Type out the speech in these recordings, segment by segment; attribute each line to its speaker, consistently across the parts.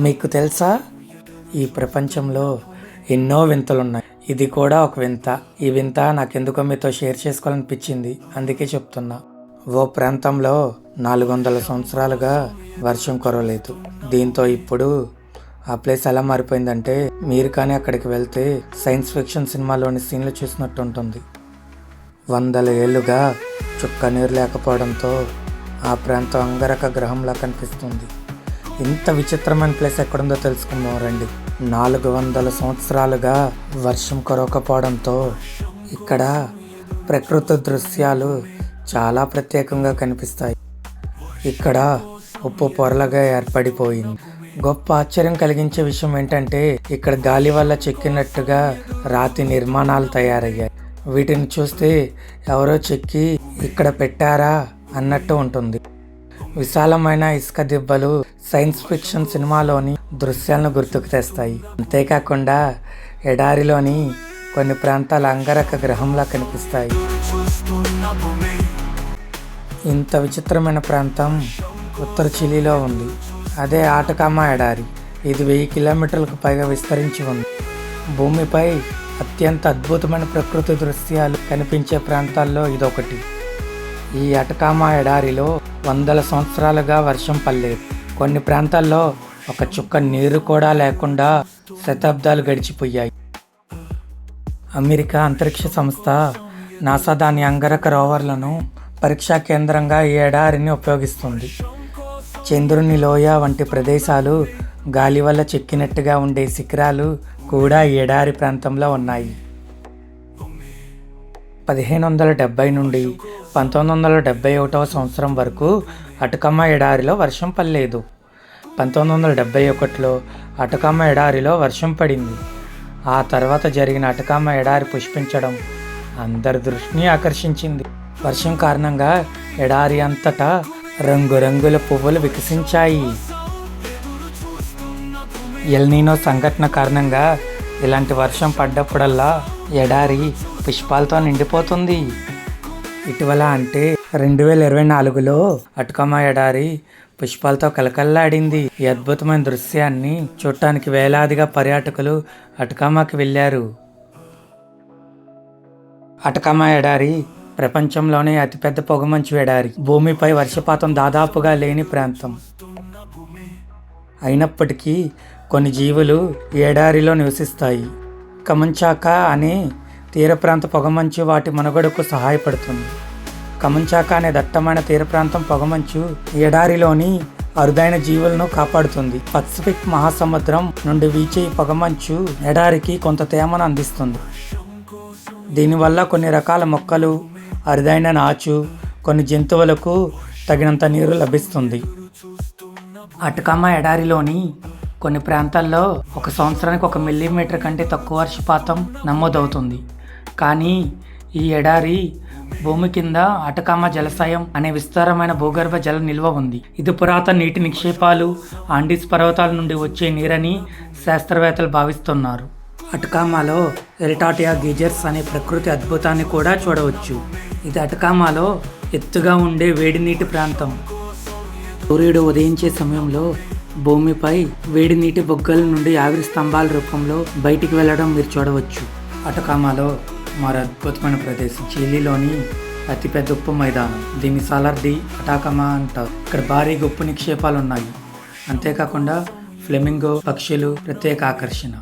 Speaker 1: మీకు తెలుసా? ఈ ప్రపంచంలో ఎన్నో వింతలున్నాయి. ఇది కూడా ఒక వింత. ఈ వింత నాకెందుకో మీతో షేర్ చేసుకోవాలనిపించింది. అందుకే చెప్తున్నా. ఓ ప్రాంతంలో నాలుగు వందల సంవత్సరాలుగా వర్షం కురవలేదు. దీంతో ఇప్పుడు ఆ ప్లేస్ ఎలా మారిపోయిందంటే మీరు కానీ అక్కడికి వెళ్తే సైన్స్ ఫిక్షన్ సినిమాలోని సీన్లు చూసినట్టు ఉంటుంది వందల ఏళ్ళుగా చుక్క నీరు లేకపోవడంతో ఆ ప్రాంతం అంగరక గ్రహంలా కనిపిస్తుంది. ఇంత విచిత్రమైన ప్లేస్ ఎక్కడుందో తెలుసుకుందాం రండి. నాలుగు వందల సంవత్సరాలుగా వర్షం కురవకపోవడంతో ఇక్కడ ప్రకృతి దృశ్యాలు చాలా ప్రత్యేకంగా కనిపిస్తాయి. ఇక్కడ ఉప్పు పొరలుగా ఏర్పడిపోయింది. గొప్ప ఆశ్చర్యం కలిగించే విషయం ఏంటంటే ఇక్కడ గాలి వల్ల చెక్కినట్టుగా రాతి నిర్మాణాలు తయారయ్యాయి. వీటిని చూస్తే ఎవరో చెక్కి ఇక్కడ పెట్టారా అన్నట్టు ఉంటుంది. విశాలమైన ఇసుక దిబ్బలు సైన్స్ ఫిక్షన్ సినిమాలోని దృశ్యాలను గుర్తుకు తెస్తాయి. అంతేకాకుండా ఎడారిలోని కొన్ని ప్రాంతాలు అంగరక గ్రహంలా కనిపిస్తాయి. ఇంత విచిత్రమైన ప్రాంతం ఉత్తర చిలీలో ఉంది. అదే ఆటకామా ఎడారి. ఇది వెయ్యి కిలోమీటర్లకు పైగా విస్తరించి ఉంది. భూమిపై అత్యంత అద్భుతమైన ప్రకృతి దృశ్యాలు కనిపించే ప్రాంతాల్లో ఇదొకటి. ఈ అటకామా ఎడారిలో వందల సంవత్సరాలుగా వర్షం పడలేదు. కొన్ని ప్రాంతాల్లో ఒక చుక్క నీరు కూడా లేకుండా శతాబ్దాలు గడిచిపోయాయి. అమెరికా అంతరిక్ష సంస్థ నాసా దాని అంగరక రోవర్లను పరీక్షా కేంద్రంగా ఈ ఎడారిని ఉపయోగిస్తుంది. చంద్రుని లోయ వంటి ప్రదేశాలు గాలి వల్ల చెక్కినట్టుగా ఉండే శిఖరాలు కూడా ఈ ఎడారి ప్రాంతంలో ఉన్నాయి. పదిహేను వందల డెబ్బై నుండి పంతొమ్మిది వందల డెబ్బై ఒకటవ సంవత్సరం వరకు అటకమ్మ ఎడారిలో వర్షం పడలేదు. పంతొమ్మిది వందల డెబ్బై ఒకటిలో అటకమ్మ ఎడారిలో వర్షం పడింది. ఆ తర్వాత జరిగిన అటకమ్మ ఎడారి పుష్పించడం అందరి దృష్టిని ఆకర్షించింది. వర్షం కారణంగా ఎడారి అంతటా రంగురంగుల పువ్వులు వికసించాయి. ఎల్నీనో సంఘటన కారణంగా ఇలాంటి వర్షం పడ్డప్పుడల్లా ఎడారి పుష్పాలతో నిండిపోతుంది. ఇటీవల అంటే రెండు వేల ఇరవై నాలుగులో అటుకమ్మ ఎడారి పుష్పాలతో కలకల్లాడింది. ఈ అద్భుతమైన దృశ్యాన్ని చూడటానికి వేలాదిగా పర్యాటకులు అటుకమ్మకి వెళ్ళారు. అటకామా ఎడారి ప్రపంచంలోనే అతిపెద్ద పొగమంచు ఎడారి భూమిపై వర్షపాతం దాదాపుగా లేని ప్రాంతం. అయినప్పటికీ కొన్ని జీవులు ఈ ఎడారిలో నివసిస్తాయి. కమంచాక అనే తీర ప్రాంత పొగమంచు వాటి మనుగడకు సహాయపడుతుంది. కమంచాక అనే దట్టమైన తీర ప్రాంతం పొగమంచు ఎడారిలోని అరుదైన జీవులను కాపాడుతుంది. పసిఫిక్ మహాసముద్రం నుండి వీచే పొగమంచు ఎడారికి కొంత తేమను అందిస్తుంది. దీనివల్ల కొన్ని రకాల మొక్కలు అరుదైన నాచు కొన్ని జంతువులకు తగినంత నీరు లభిస్తుంది. అటుకమ్మ ఎడారిలోని కొన్ని ప్రాంతాల్లో ఒక సంవత్సరానికి ఒక మిల్లీమీటర్ కంటే తక్కువ వర్షపాతం నమోదవుతుంది. కానీ ఈ ఎడారి భూమి కింద అటకామ జలాశయం అనే విస్తారమైన భూగర్భ జల నిల్వ ఉంది. ఇది పురాతన నీటి నిక్షేపాలు ఆండీస్ పర్వతాల నుండి వచ్చే నీరని శాస్త్రవేత్తలు భావిస్తున్నారు. అటకామాలో ఎరిటాటియా గీజర్స్ అనే ప్రకృతి అద్భుతాన్ని కూడా చూడవచ్చు. ఇది అటకామాలో ఎత్తుగా ఉండే వేడి నీటి ప్రాంతం. సూర్యుడు ఉదయించే సమయంలో భూమిపై వేడి నీటి బొగ్గల నుండి ఆవిరి స్తంభాల రూపంలో బయటికి వెళ్ళడం మీరు చూడవచ్చు. అటకామాలో మరో అద్భుతమైన ప్రదేశం. చిలీలోని అతిపెద్ద ఉప్పు మైదానం. దీన్ని సాలర్డి అటాకమా అంటారు. ఇక్కడ భారీ ఉప్పు నిక్షేపాలు ఉన్నాయి. అంతేకాకుండా ఫ్లెమింగో పక్షులు ప్రత్యేక ఆకర్షణ.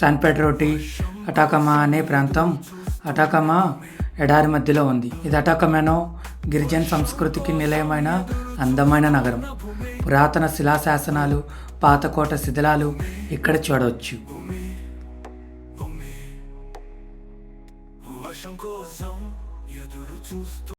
Speaker 1: శాన్ పెడ్రోటి అటాకమా అనే ప్రాంతం అటాకమా ఎడారి మధ్యలో ఉంది. ఇది అటాకమెనో గిరిజన సంస్కృతికి నిలయమైన అందమైన నగరం. పురాతన శిలాశాసనాలు పాతకోట శిథిలాలు ఇక్కడ చూడవచ్చు.